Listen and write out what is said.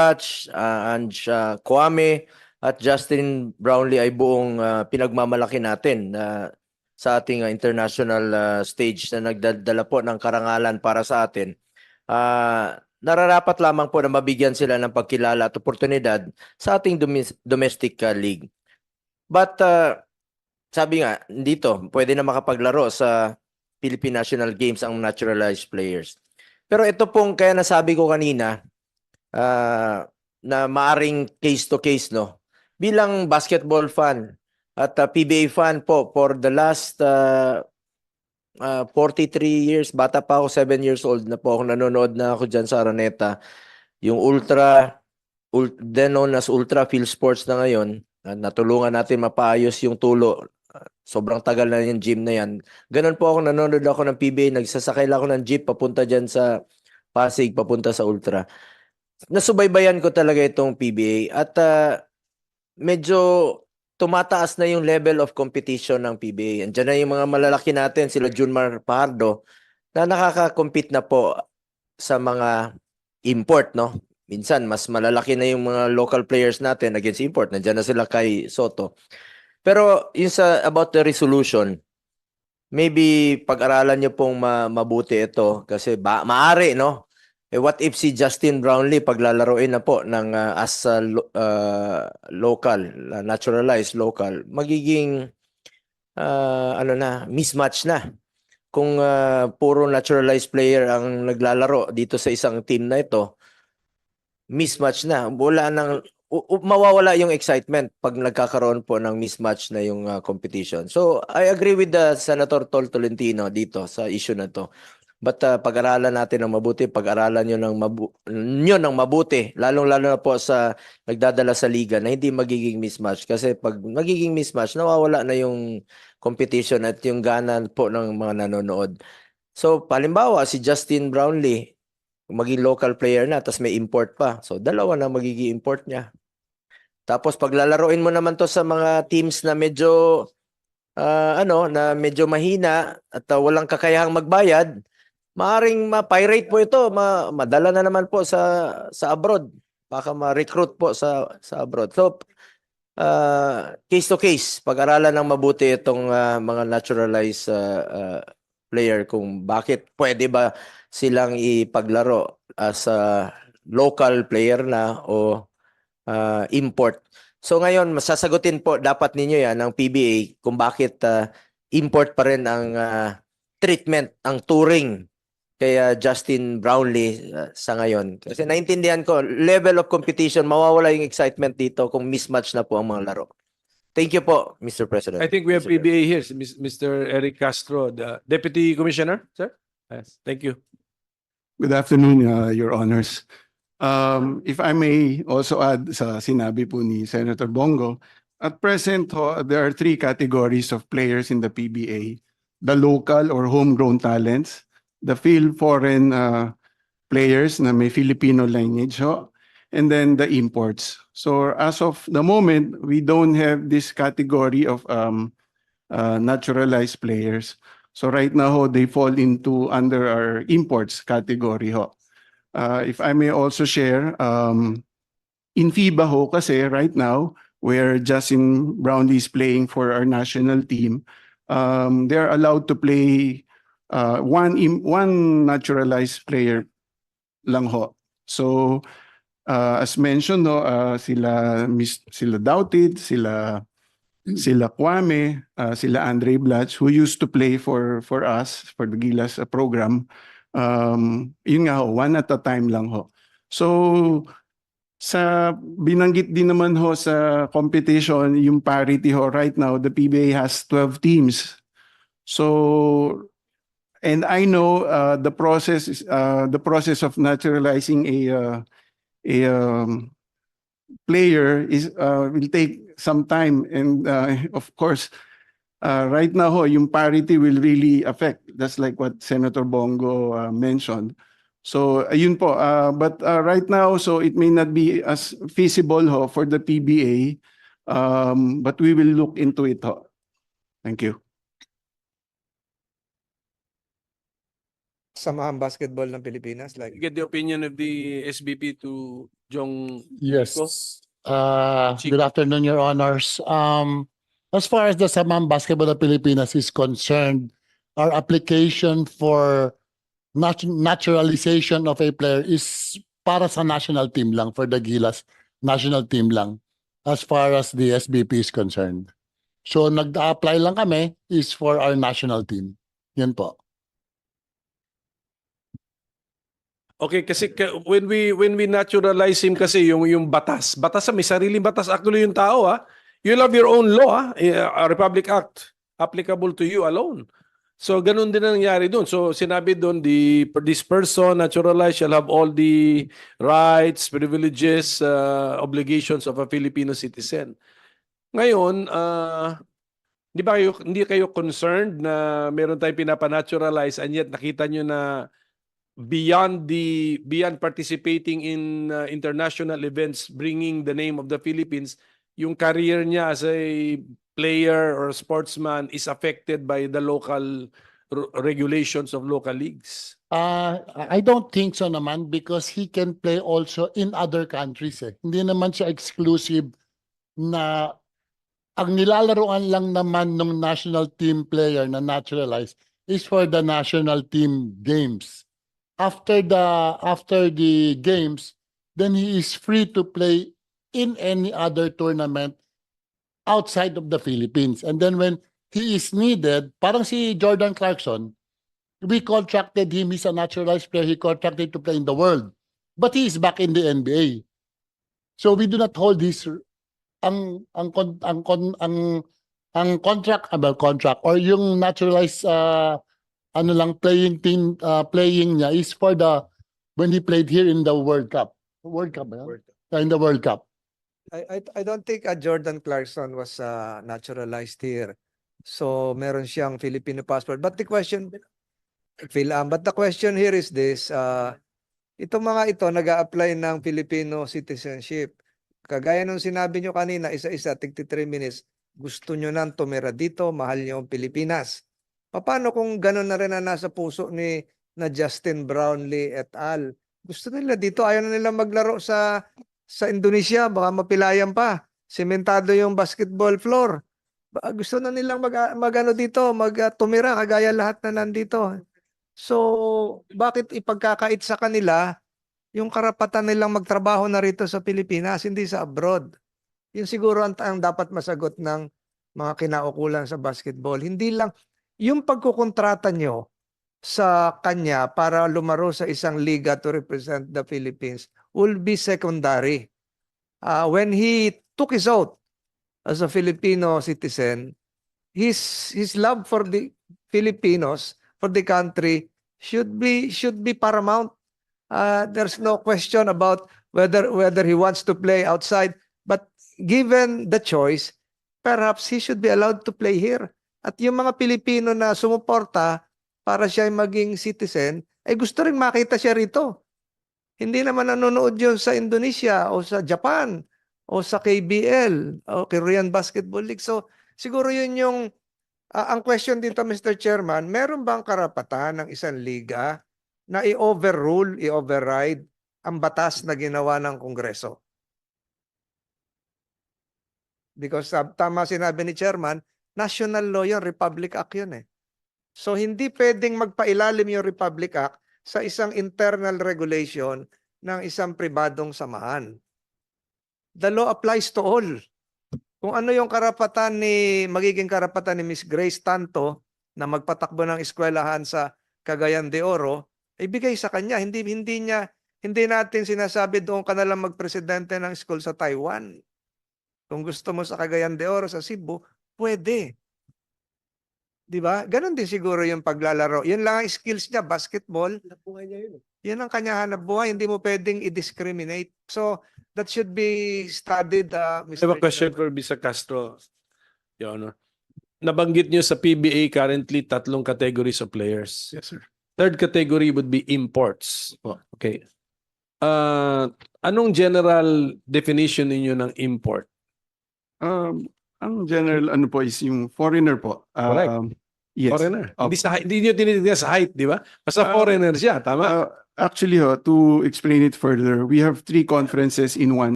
Batch, uh, Ange uh, Kwame, at Justin Brownlee ay buong uh, pinagmamalaki natin na sa ating uh, international uh, stage na nagdadala po ng karangalan para sa atin. Ah, nararapat lamang po na mabigyan sila ng pagkilala at oportunidad sa ating domes- domestic uh, league. But uh, sabi nga, dito, pwede na makapaglaro sa Philippine National Games ang naturalized players. Pero ito pong kaya nasabi ko kanina ah, na maaring case to case no. Bilang basketball fan at ah, PBA fan po for the last ah, ah, 43 years, bata pa ako, 7 years old na po ako nanonood na ako diyan sa Araneta. Yung Ultra ul, then known as Ultra Field Sports na ngayon, ah, natulungan natin mapaayos yung tulo. Sobrang tagal na yung gym na yan. Ganun po ako nanonood ako ng PBA, nagsasakay lang ako ng jeep papunta diyan sa Pasig, papunta sa Ultra. Nasubaybayan ko talaga itong PBA at ah, medyo tumataas na yung level of competition ng PBA. Andiyan na yung mga malalaki natin, sila Junmar Pardo, na nakaka-compete na po sa mga import, no? Minsan, mas malalaki na yung mga local players natin against import. Nandiyan na sila kay Soto. Pero yung sa about the resolution, maybe pag-aralan niyo pong ma- mabuti ito kasi ba maari, no? Eh, what if si Justin Brownlee paglalaroin na po ng ah, as a ah, local, naturalized local, magiging ah, ano na, mismatch na. Kung ah, puro naturalized player ang naglalaro dito sa isang team na ito, mismatch na. Wala nang mawawala yung excitement pag nagkakaroon po ng mismatch na yung ah, competition. So, I agree with the Senator Tol Tolentino dito sa issue na to. But ah, pag-aralan natin ng mabuti, pag-aralan nyo ng, mabu- nyo ng mabuti, lalong-lalo na po sa nagdadala sa liga na hindi magiging mismatch. Kasi pag magiging mismatch, nawawala na yung competition at yung gana po ng mga nanonood. So, palimbawa, si Justin Brownlee, maging local player na, tapos may import pa. So, dalawa na magiging import niya. Tapos, paglalaroin mo naman to sa mga teams na medyo, ah, ano, na medyo mahina at ah, walang kakayahang magbayad, maaring ma-pirate po ito, ma madala na naman po sa sa abroad. Baka ma-recruit po sa sa abroad. So uh, case to case, pag-aralan ng mabuti itong ah, mga naturalized ah, ah, player kung bakit pwede ba silang ipaglaro as a local player na o ah, import. So ngayon, masasagutin po dapat ninyo yan ng PBA kung bakit ah, import pa rin ang ah, treatment, ang touring kaya Justin Brownlee uh, sa ngayon. Kasi naintindihan ko, level of competition, mawawala yung excitement dito kung mismatch na po ang mga laro. Thank you po, Mr. President. I think we have Mr. PBA here, Mr. Eric Castro, the Deputy Commissioner, sir? Yes, thank you. Good afternoon, uh, Your Honors. Um, if I may also add sa sinabi po ni Senator Bongo, at present ho, there are three categories of players in the PBA. The local or homegrown talents, the field foreign uh, players na may Filipino lineage ho, and then the imports. So as of the moment, we don't have this category of um, uh, naturalized players. So right now, ho, they fall into under our imports category ho. Uh, if I may also share, um, in FIBA ho kasi right now, where Justin Brownlee is playing for our national team, um, they're allowed to play uh, one one naturalized player lang ho. So uh, as mentioned no, uh, sila Miss sila Doughted, sila sila Kwame, uh, sila Andre Blatch who used to play for for us for the Gilas uh, program. Um, yun nga ho, one at a time lang ho. So sa binanggit din naman ho sa competition, yung parity ho right now, the PBA has 12 teams. So and I know uh, the process is uh, the process of naturalizing a uh, a um, player is uh, will take some time and uh, of course uh, right now yung parity will really affect that's like what Senator Bongo uh, mentioned so ayun po uh, but uh, right now so it may not be as feasible ho for the PBA um, but we will look into it ho. Thank you. Samahan basketball ng Pilipinas like Get the opinion of the SBP to Jong Yes. Uh, Chico. good afternoon, Your Honors. Um, as far as the Samang Basketball of Pilipinas is concerned, our application for nat- naturalization of a player is para sa national team lang, for the Gilas national team lang, as far as the SBP is concerned. So nag-apply lang kami is for our national team. Yan po. Okay, kasi ka- when we when we naturalize him kasi yung yung batas, batas may sariling batas actually yung tao ah. You have your own law ah, eh, a Republic Act applicable to you alone. So ganun din ang nangyari doon. So sinabi doon the this person naturalized shall have all the rights, privileges, uh, obligations of a Filipino citizen. Ngayon, ah Di ba kayo, hindi kayo concerned na meron tayong pinapanaturalize and yet nakita nyo na beyond the beyond participating in uh, international events bringing the name of the Philippines yung career niya as a player or sportsman is affected by the local regulations of local leagues Uh, I don't think so naman because he can play also in other countries eh. Hindi naman siya exclusive na ang nilalaroan lang naman ng national team player na naturalized is for the national team games. After the after the games, then he is free to play in any other tournament outside of the Philippines. And then when he is needed, parang si Jordan Clarkson, we contracted him. He's a naturalized player. He contracted to play in the world. But he is back in the NBA. So we do not hold his ang ang ang ang ang contract about contract or yung naturalized uh, ano lang playing team uh, playing niya is for the when he played here in the World Cup. World Cup ba yan? Uh, in the World Cup. I, I, I don't think uh, Jordan Clarkson was uh, naturalized here. So meron siyang Filipino passport. But the question, Phil, um, but the question here is this, uh, itong mga ito nag apply ng Filipino citizenship. Kagaya nung sinabi nyo kanina, isa-isa, 33 minutes, gusto nyo nang tumira dito, mahal nyo ang Pilipinas. Paano kung gano'n na rin ang nasa puso ni na Justin Brownlee et al. Gusto nila dito, ayaw na nila maglaro sa sa Indonesia, baka mapilayan pa. Sementado yung basketball floor. Gusto na nilang mag, magano dito, mag uh, tumira kagaya lahat na nandito. So, bakit ipagkakait sa kanila yung karapatan nilang magtrabaho na rito sa Pilipinas, hindi sa abroad? Yun siguro ang, ang dapat masagot ng mga kinaukulan sa basketball. Hindi lang, yung pagkukontrata nyo sa kanya para lumaro sa isang liga to represent the Philippines will be secondary. Uh, when he took his oath as a Filipino citizen, his his love for the Filipinos, for the country, should be should be paramount. Uh, there's no question about whether whether he wants to play outside, but given the choice, perhaps he should be allowed to play here. At yung mga Pilipino na sumuporta para siya maging citizen, ay gusto rin makita siya rito. Hindi naman nanonood yun sa Indonesia o sa Japan o sa KBL o Korean Basketball League. So siguro yun yung ah, ang question dito Mr. Chairman, meron bang karapatan ng isang liga na i-overrule, i-override ang batas na ginawa ng Kongreso? Because ah, tama sinabi ni Chairman, national law yun, Republic Act yun eh. So hindi pwedeng magpailalim yung Republic Act sa isang internal regulation ng isang pribadong samahan. The law applies to all. Kung ano yung karapatan ni magiging karapatan ni Miss Grace Tanto na magpatakbo ng eskwelahan sa Cagayan de Oro, ibigay sa kanya. Hindi hindi niya hindi natin sinasabi doon ka na magpresidente ng school sa Taiwan. Kung gusto mo sa Cagayan de Oro sa Cebu, pwede. 'Di ba? Ganon din siguro yung paglalaro. Yan lang ang skills niya, basketball. Yan ang kanya hanap buhay, hindi mo pwedeng i-discriminate. So, that should be studied, uh, I have a Mr. question for Mr. Castro Your Honor nabanggit niyo sa PBA currently tatlong categories of players Yes, sir. Third category would be imports. Okay. Uh, anong general definition ninyo ng import? Um, ang general ano po is yung foreigner po. Correct. Um, yes. Foreigner. Opo. Hindi sa height- hindi niyo tinitingnan sa height, di ba? Basta Ah, foreigner siya, tama? Uh, Actually, ho, to explain it further, we have three conferences in one